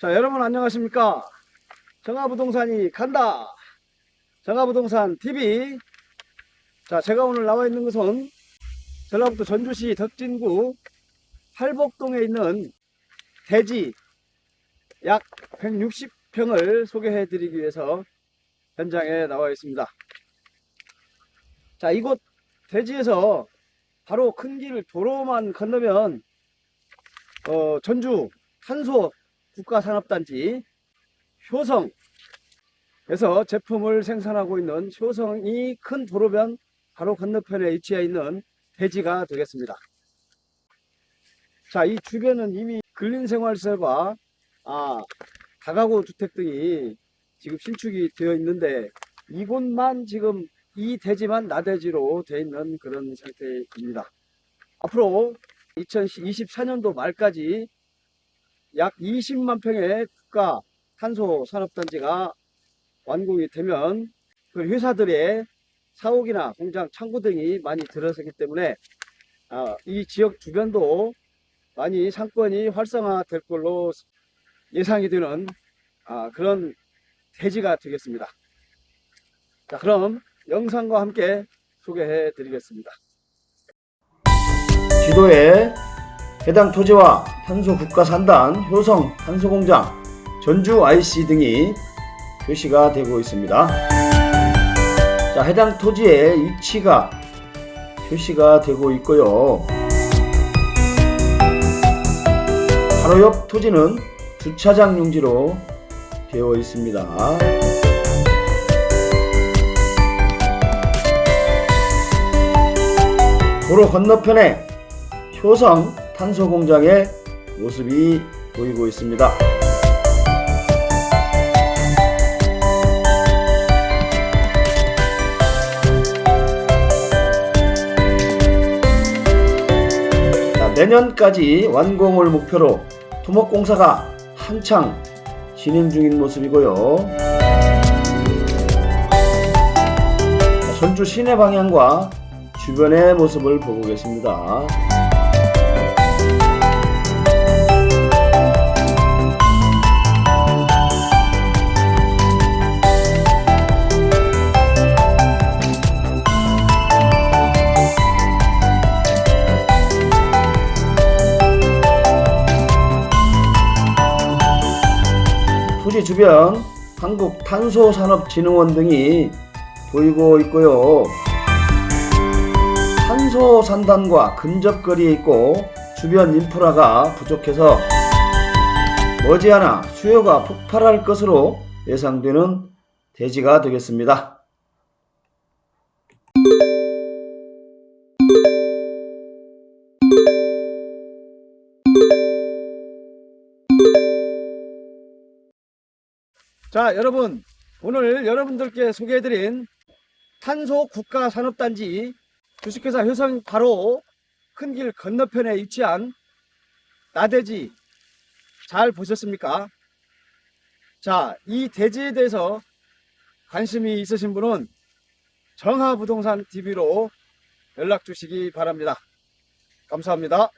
자, 여러분 안녕하십니까? 정화부동산이 간다. 정화부동산 TV. 자, 제가 오늘 나와 있는 것은 전라북도 전주시 덕진구 팔복동에 있는 대지 약 160평을 소개해 드리기 위해서 현장에 나와 있습니다. 자, 이곳 대지에서 바로 큰 길 도로만 건너면 어, 전주 탄소 국가산업단지 효성에서 제품을 생산하고 있는 효성이 큰 도로변 바로 건너편에 위치해 있는 대지가 되겠습니다. 자, 이 주변은 이미 근린생활시설과 아, 다가구 주택 등이 지금 신축이 되어 있는데 이곳만 지금 이 대지만 나대지로 되어 있는 그런 상태입니다. 앞으로 2024년도 말까지 약 20만 평의 국가 탄소 산업단지가 완공이 되면 그 회사들의 사옥이나 공장, 창고 등이 많이 들어서기 때문에 아, 이 지역 주변도 많이 상권이 활성화될 걸로 예상이 되는 아, 그런 대지가 되겠습니다. 자, 그럼 영상과 함께 소개해 드리겠습니다. 지도에 해당 토지와 탄소 국가 산단, 효성 탄소 공장, 전주 IC 등이 표시가 되고 있습니다. 자, 해당 토지의 위치가 표시가 되고 있고요. 바로 옆 토지는 주차장 용지로 되어 있습니다. 도로 건너편에 효성 탄소 공장의 모습이 보이고 있습니다. 자, 내년까지 완공을 목표로 토목공사가 한창 진행 중인 모습이고요. 자, 전주 시내 방향과 주변의 모습을 보고 계십니다. 주변 한국탄소산업진흥원 등이 보이고 있고요. 탄소 산단과 근접거리에 있고 주변 인프라가 부족해서 머지않아 수요가 폭발할 것으로 예상되는 대지가 되겠습니다. 자, 여러분, 오늘 여러분들께 소개해드린 탄소 국가 산업단지 주식회사 효성 바로 큰 길 건너편에 위치한 나대지 잘 보셨습니까? 자, 이 대지에 대해서 관심이 있으신 분은 정하부동산 TV로 연락 주시기 바랍니다. 감사합니다.